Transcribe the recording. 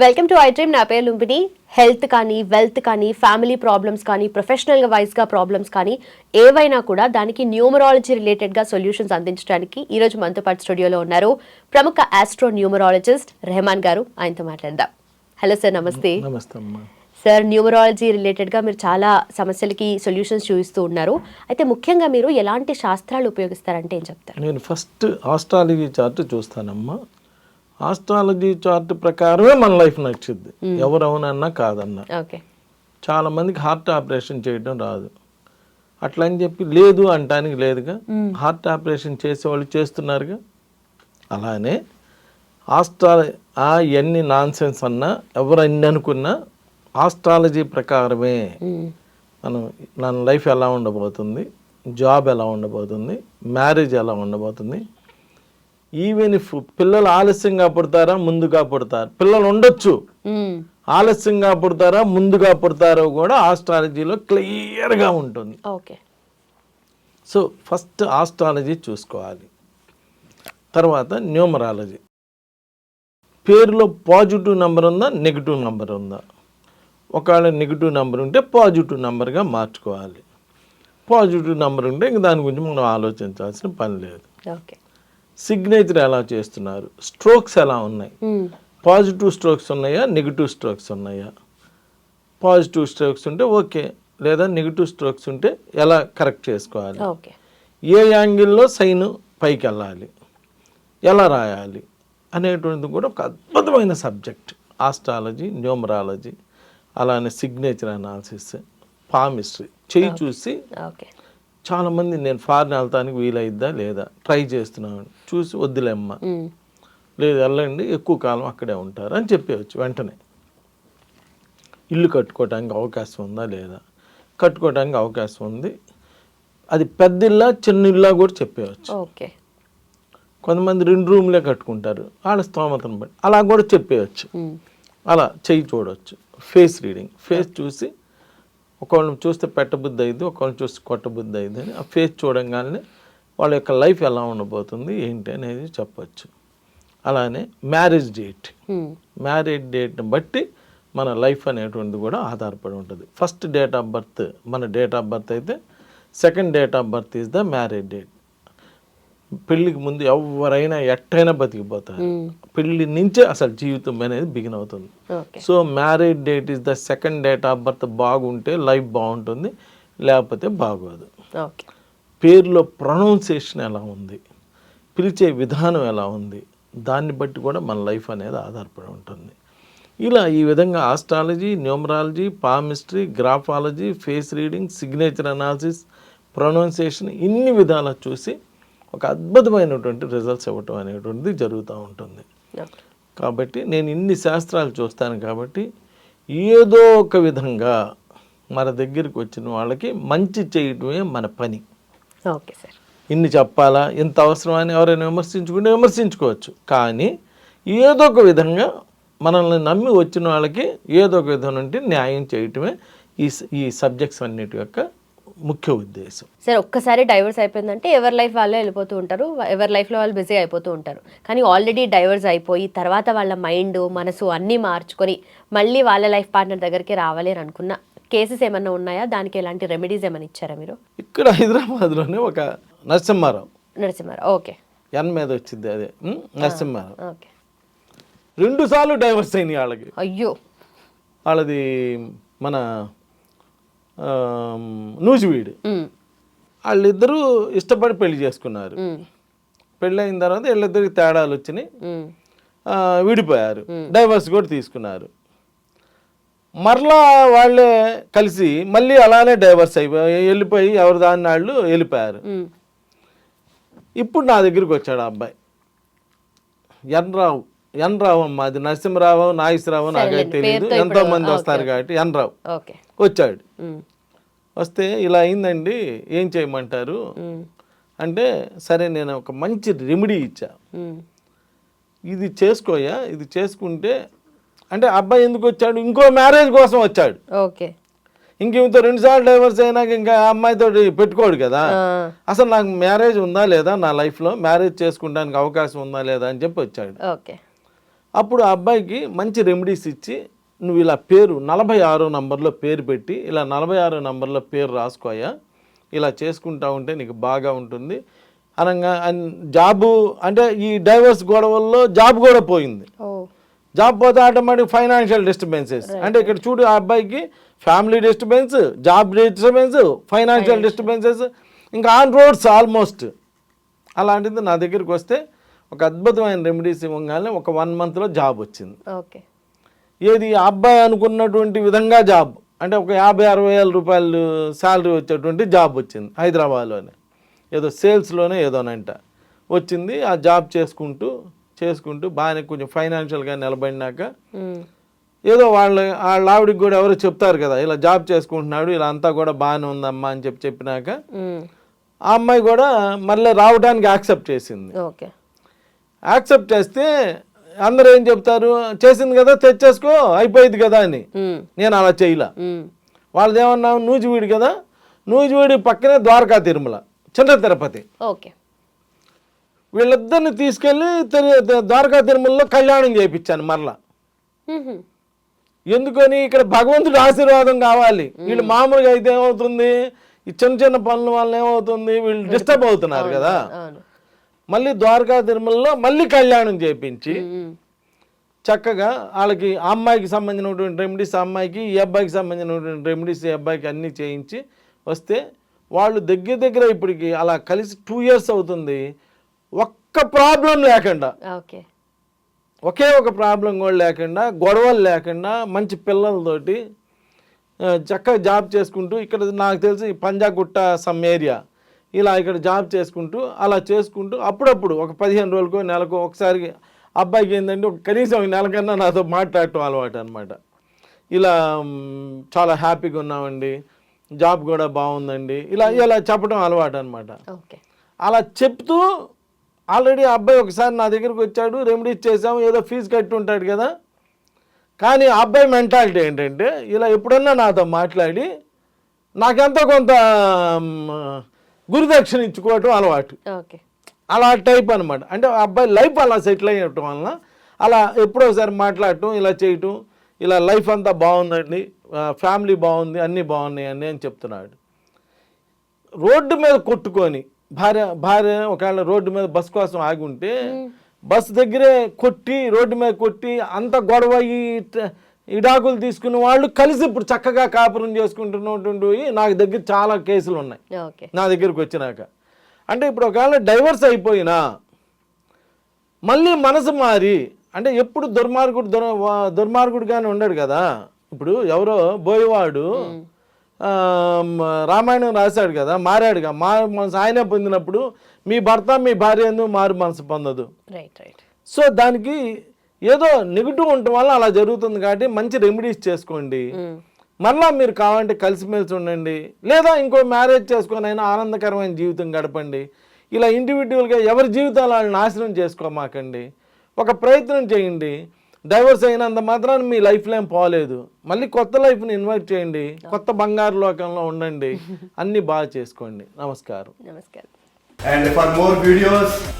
Welcome to I dream నా పేరు Lumbini. Health కానీ వెల్త్ కానీ ఫ్యామిలీ ప్రాబ్లమ్స్ కానీ ప్రొఫెషనల్ వైజ్గా ప్రాబ్లమ్స్ కానీ ఏవైనా కూడా దానికి న్యూమరాలజీ రిలేటెడ్గా సొల్యూషన్స్ అందించడానికి ఈరోజు మనతో పాటు స్టూడియోలో ఉన్నారు ప్రముఖ ఆస్ట్రో న్యూమరాలజిస్ట్ రెహమాన్ గారు. ఆయనతో మాట్లాడదాం. హలో సార్ నమస్తే. సార్ న్యూమరాలజీ రిలేటెడ్గా మీరు చాలా సమస్యలకి సొల్యూషన్స్ చూపిస్తూ ఉన్నారు. అయితే ముఖ్యంగా మీరు ఎలాంటి శాస్త్రాలు ఉపయోగిస్తారంటే ఏం చెప్తారు? నేను ఫస్ట్ ఆస్ట్రాలజీ చార్ట్ చూస్తానమ్మా. ఆస్ట్రాలజీ చార్ట్ ప్రకారమే మన లైఫ్ నచ్చుద్ది ఎవరు అవునన్నా కాదన్నా. ఓకే. చాలా మందికి హార్ట్ ఆపరేషన్ చేయడం రాదు. అట్లా అని చెప్పి లేదు అంటానికి లేదుగా. హార్ట్ ఆపరేషన్ చేసేవాళ్ళు చేస్తున్నారుగా. అలానే ఆస్ట్రా ఆ ఎన్ని నాన్ సెన్స్ అన్నా ఎవరు అన్ని అనుకున్నా ఆస్ట్రాలజీ ప్రకారమే మనం మన లైఫ్ ఎలా ఉండబోతుంది జాబ్ ఎలా ఉండబోతుంది మ్యారేజ్ ఎలా ఉండబోతుంది ఈవెన్ ఇఫ్ పిల్లలు ఆలస్యంగా పుడతారా ముందుగా పుడతారు. పిల్లలు ఉండొచ్చు. ఆలస్యంగా పుడతారా ముందుగా పుడతారో కూడా ఆస్ట్రాలజీలో క్లియర్గా ఉంటుంది. ఓకే. సో ఫస్ట్ ఆస్ట్రాలజీ చూసుకోవాలి. తర్వాత న్యూమరాలజీ పేరులో పాజిటివ్ నెంబర్ ఉందా నెగిటివ్ నెంబర్ ఉందా? ఒకవేళ నెగిటివ్ నెంబర్ ఉంటే పాజిటివ్ నెంబర్గా మార్చుకోవాలి. పాజిటివ్ నెంబర్ ఉంటే ఇంక దాని గురించి మనం ఆలోచించాల్సిన పని లేదు. ఓకే. సిగ్నేచర్ ఎలా చేస్తున్నారు? స్ట్రోక్స్ ఎలా ఉన్నాయి? పాజిటివ్ స్ట్రోక్స్ ఉన్నాయా? నెగిటివ్ స్ట్రోక్స్ ఉన్నాయా? పాజిటివ్ స్ట్రోక్స్ ఉంటే ఓకే లేదా నెగిటివ్ స్ట్రోక్స్ ఉంటే ఎలా కరెక్ట్ చేసుకోవాలి? ఏ యాంగిల్లో సైన్ పైకి వెళ్ళాలి? ఎలా రాయాలి? అనేటువంటిది కూడా ఒక అద్భుతమైన సబ్జెక్ట్. ఆస్ట్రాలజీ న్యూమరాలజీ అలానే సిగ్నేచర్ అనాలిసిస్ పామిస్ట్రీ. చెయ్యి చూసి చాలామంది నేను ఫారిన్ వెళ్తానికి వీలైద్దా లేదా? ట్రై చేస్తున్నాను. చూసి వద్దులేమ్మా. లేదు వెళ్ళండి ఎక్కువ కాలం అక్కడే ఉంటారు అని చెప్పేయచ్చు వెంటనే. ఇల్లు కట్టుకోవడానికి అవకాశం ఉందా లేదా? కట్టుకోవడానికి అవకాశం ఉంది. అది పెద్ద ఇల్లా చిన్న ఇల్లా కూడా చెప్పేయచ్చు. ఓకే. కొంతమంది రెండు రూమ్లే కట్టుకుంటారు. వాళ్ళ స్తోమతను బట్టి. అలా కూడా చెప్పేయచ్చు. అలా చెయ్యి చూడవచ్చు ఫేస్ రీడింగ్. ఫేస్ చూసి ఒకళ్ళని చూస్తే పెట్టబుద్ధి అయింది ఒకళ్ళని చూస్తే కొట్టబుద్ధి అయింది అని ఆ ఫేస్ చూడంగానే వాళ్ళ యొక్క లైఫ్ ఎలా ఉండబోతుంది ఏంటి అనేది చెప్పచ్చు. అలానే మ్యారేజ్ డేట్ మ్యారేజ్ డేట్ని బట్టి మన లైఫ్ అనేటువంటిది కూడా ఆధారపడి ఉంటుంది. ఫస్ట్ డేట్ ఆఫ్ బర్త్ మన డేట్ ఆఫ్ బర్త్ అయితే second date of birth is the marriage date పెళ్ళికి ముందు ఎవరైనా ఎట్టైనా బతికిపోతారు. పెళ్ళి నుంచే అసలు జీవితం అనేది బిగిన్ అవుతుంది. So marriage date is the second date of birth బాగుంటే లైఫ్ బాగుంటుంది లేకపోతే బాగోదు. పేరులో ప్రొనౌన్సియేషన్ ఎలా ఉంది పిలిచే విధానం ఎలా ఉంది దాన్ని బట్టి కూడా మన లైఫ్ అనేది ఆధారపడి ఉంటుంది. ఇలా ఈ విధంగా astrology numerology palmistry graphology face reading signature analysis pronunciation ఇన్ని విధాల చూసి ఒక అద్భుతమైనటువంటి రిజల్ట్స్ ఇవ్వటం అనేటువంటిది జరుగుతూ ఉంటుంది. కాబట్టి నేను ఇన్ని శాస్త్రాలు చూస్తాను కాబట్టి ఏదో ఒక విధంగా మన దగ్గరికి వచ్చిన వాళ్ళకి మంచి చేయటమే మన పని. ఓకే సార్ ఇన్ని చెప్పాలా? ఇంత అవసరం అని ఎవరైనా విమర్శించుకుంటే విమర్శించుకోవచ్చు. కానీ ఏదో ఒక విధంగా మనల్ని నమ్మి వచ్చిన వాళ్ళకి ఏదో ఒక విధం నుండి న్యాయం చేయటమే ఈ ఈ సబ్జెక్ట్స్ అన్నిటి యొక్క ముఖ్య ఉద్దేశం. సార్ ఒక్కసారి డైవర్స్ అయిపోయిందంటే ఎవరి లైఫ్ వాళ్ళే వెళ్ళిపోతూ ఉంటారు ఎవరి లైఫ్లో వాళ్ళు బిజీ అయిపోతూ ఉంటారు. కానీ ఆల్రెడీ డైవర్స్ అయిపోయి తర్వాత వాళ్ళ మైండ్ మనసు అన్నీ మార్చుకొని మళ్ళీ వాళ్ళ లైఫ్ పార్ట్నర్ దగ్గరికి రావాలి అని అనుకున్న. కేసెస్ ఏమన్నా ఉన్నాయా? దానికి ఎలాంటి రెమెడీస్ ఏమైనా ఇచ్చారా మీరు? ఇక్కడ హైదరాబాద్లోనే ఒక నరసింహారావు. నరసింహారావు ఓకే. ఎన్ మీద వచ్చింది అదే? నరసింహారావు. ఓకే. రెండు సార్లు డైవర్స్ అయినాయి వాళ్ళకి. అయ్యో. వాళ్ళది మన నూజివీడు. వాళ్ళిద్దరూ ఇష్టపడి పెళ్ళి చేసుకున్నారు. పెళ్ళి అయిన తర్వాత వీళ్ళిద్దరికి తేడాలు వచ్చినాయి. విడిపోయారు. డైవర్స్ కూడా తీసుకున్నారు. మరలా వాళ్ళే కలిసి మళ్ళీ అలానే డైవర్స్ అయిపోయి వెళ్ళిపోయి ఎవరి దాన్ని వాళ్ళు వెళ్ళిపోయారు. ఇప్పుడు నా దగ్గరికి వచ్చాడు ఆ అబ్బాయి. ఎన్ రావు ఎన్ రావు అమ్మ అది నరసింహరావు నాగేశ్వరరావు నాకైతే. తెలియదు ఎంతో మంది వస్తారు కాబట్టి ఎన్ రావు ఓకే. వచ్చాడు. వస్తే ఇలా అయిందండి ఏం చేయమంటారు? అంటే సరే నేను ఒక మంచి రెమెడీ ఇచ్చా. ఇది చేసుకోయా? ఇది చేసుకుంటే అంటే అబ్బాయి ఎందుకు వచ్చాడు? ఇంకో మ్యారేజ్ కోసం వచ్చాడు. ఓకే. ఇంకేమితో రెండుసార్లు డైవర్స్ అయినాక ఇంకా అమ్మాయితో పెట్టుకోడు కదా. అసలు నాకు మ్యారేజ్ ఉందా లేదా నా లైఫ్లో మ్యారేజ్ చేసుకుంటానికి అవకాశం ఉందా లేదా అని చెప్పి వచ్చాడు. ఓకే. అప్పుడు ఆ అబ్బాయికి మంచి రెమెడీస్ ఇచ్చి నువ్వు ఇలా పేరు నలభై ఆరో నంబర్లో పేరు పెట్టి ఇలా నలభై ఆరో నంబర్లో పేరు రాసుకోయా ఇలా చేసుకుంటా ఉంటే నీకు బాగా ఉంటుంది. అనగా అన్- జాబు అంటే ఈ డైవర్స్ గొడవల్లో జాబ్ కూడా పోయింది. జాబ్ పోతే ఆటోమేటిక్ ఫైనాన్షియల్ డిస్టర్బెన్సెస్. అంటే ఇక్కడ చూడు ఆ అబ్బాయికి family disturbance job disturbance financial disturbances ఇంకా ఆన్ రోడ్స్ ఆల్మోస్ట్. అలాంటిది నా దగ్గరికి వస్తే ఒక అద్భుతమైన రెమెడీస్ ఇవ్వగానే ఒక వన్ మంత్లో జాబ్ వచ్చింది. ఓకే. ఏది? ఆ అబ్బాయి అనుకున్నటువంటి విధంగా జాబ్. అంటే ఒక యాభై అరవై వేల రూపాయలు శాలరీ వచ్చేటువంటి జాబ్ వచ్చింది హైదరాబాద్లోనే. ఏదో సేల్స్లోనే ఏదోనంట. వచ్చింది ఆ జాబ్ చేసుకుంటూ చేసుకుంటూ బాగానే కొంచెం ఫైనాన్షియల్గా నిలబడినాక. ఏదో వాళ్ళ వాళ్ళ ఆవిడకి కూడా ఎవరో చెప్తారు కదా ఇలా జాబ్ చేసుకుంటున్నాడు ఇలా అంతా కూడా బాగానే ఉందమ్మా అని చెప్పి చెప్పినాక. ఆ అమ్మాయి కూడా మళ్ళీ రావడానికి యాక్సెప్ట్ చేసింది. ఓకే. యాక్సెప్ట్ చేస్తే అందరూ ఏం చెప్తారు? చేసింది కదా తెచ్చేసుకో అయిపోయింది కదా అని. నేను అలా చేయలా. వాళ్ళది ఏమన్నా నూజివీడు కదా నూజివీడి పక్కనే ద్వారకా తిరుమల చిన్న తిరుపతి. ఓకే. వీళ్ళిద్దరిని తీసుకెళ్ళి ద్వారకా తిరుమలలో కళ్యాణం చేయించాను మరలా. ఎందుకని? ఇక్కడ భగవంతుడి ఆశీర్వాదం కావాలి. వీళ్ళు మామూలుగా అయితే ఏమవుతుంది? ఈ చిన్న చిన్న పనుల వల్ల ఏమవుతుంది? వీళ్ళు డిస్టర్బ్ అవుతున్నారు కదా. మళ్ళీ ద్వారకా తిరుమలలో మళ్ళీ కళ్యాణం చేయించి మ్మ్. చక్కగా వాళ్ళకి ఆ అమ్మాయికి సంబంధించినటువంటి రెమెడీస్ ఆ అమ్మాయికి ఈ అబ్బాయికి సంబంధించినటువంటి రెమెడీస్ ఈ అబ్బాయికి అన్నీ చేయించి వస్తే వాళ్ళు దగ్గర దగ్గర ఇప్పటికి అలా కలిసి టూ ఇయర్స్ అవుతుంది. ఒక్క ప్రాబ్లం లేకుండా. ఓకే. ఒకే ఒక ప్రాబ్లం కూడా లేకుండా గొడవలు లేకుండా మంచి పిల్లలతోటి చక్కగా జాబ్ చేసుకుంటూ ఇక్కడ నాకు తెలిసి పంజాగుట్ట సమ్ ఏరియా ఇలా ఇక్కడ జాబ్ చేసుకుంటూ అలా చేసుకుంటూ అప్పుడప్పుడు ఒక పదిహేను రోజులకో నెలకో ఒకసారి అబ్బాయికి ఏంటంటే ఒక కనీసం ఒక నెల కన్నా నాతో మాట్లాడటం అలవాటు అనమాట ఇలా చాలా హ్యాపీగా ఉన్నామండి. జాబ్ కూడా బాగుందండి. ఇలా ఇలా చెప్పడం అలవాటు అనమాట అలా చెప్తూ ఆల్రెడీ అబ్బాయి ఒకసారి నా దగ్గరికి వచ్చాడు రెమెడీస్ చేసాము ఏదో ఫీజు కట్టి ఉంటాడు కదా. కానీ అబ్బాయి మెంటాలిటీ ఏంటంటే ఇలా ఎప్పుడన్నా నాతో మాట్లాడి నాకెంతో కొంత గురుదక్షిణ ఇచ్చుకోవటం అలవాటు. ఓకే. అలా టైప్ అనమాట అంటే అబ్బాయి లైఫ్ అలా సెటిల్ అయ్యటం వలన అలా ఎప్పుడో ఒకసారి మాట్లాడటం ఇలా చేయటం ఇలా లైఫ్ అంతా బాగుందండి ఫ్యామిలీ బాగుంది అన్నీ బాగున్నాయండి అని చెప్తున్నాడు. రోడ్డు మీద కొట్టుకొని భార్య భార్య ఒకవేళ రోడ్డు మీద బస్ కోసం ఆగి ఉంటే బస్ దగ్గరే కొట్టి రోడ్డు మీద కొట్టి అంత గొడవ ఇడాకులు తీసుకున్న వాళ్ళు కలిసి ఇప్పుడు చక్కగా కాపురం చేసుకుంటున్నటువంటి నాకు దగ్గర చాలా కేసులు ఉన్నాయి. నా దగ్గరికి వచ్చినాక. అంటే ఇప్పుడు ఒకవేళ డైవర్స్ అయిపోయినా మళ్ళీ మనసు మారి అంటే ఎప్పుడు దుర్మార్గుడు దుర్ దుర్మార్గుడుగానే ఉండడు కదా. ఇప్పుడు ఎవరో బోయవాడు మ, రామాయణం రాశాడు కదా మారాడుగా. మారు మనసు ఆయనే పొందినప్పుడు మీ భర్త మీ భార్య ఎందుకు మారు మనసు పొందదు. సో దానికి ఏదో నెగిటివ్ ఉండటం వల్ల అలా జరుగుతుంది కాబట్టి మంచి రెమెడీస్ చేసుకోండి. మరలా మీరు కావాలంటే కలిసిమెలిసి ఉండండి. లేదా ఇంకో మ్యారేజ్ చేసుకొని అయినా ఆనందకరమైన జీవితం గడపండి. ఇలా ఇండివిజువల్గా ఎవరి జీవితాలు వాళ్ళు నాశనం చేసుకోమాకండి. ఒక ప్రయత్నం చేయండి. డైవర్స్ అయినంత మాత్రాన్ని మీ లైఫ్లో ఏం పోలేదు. మళ్ళీ కొత్త లైఫ్ని ఇన్వైట్ చేయండి. కొత్త బంగారు లోకంలో ఉండండి. అన్నీ బాగా చేసుకోండి. నమస్కారం. నమస్కారం. And for more videos,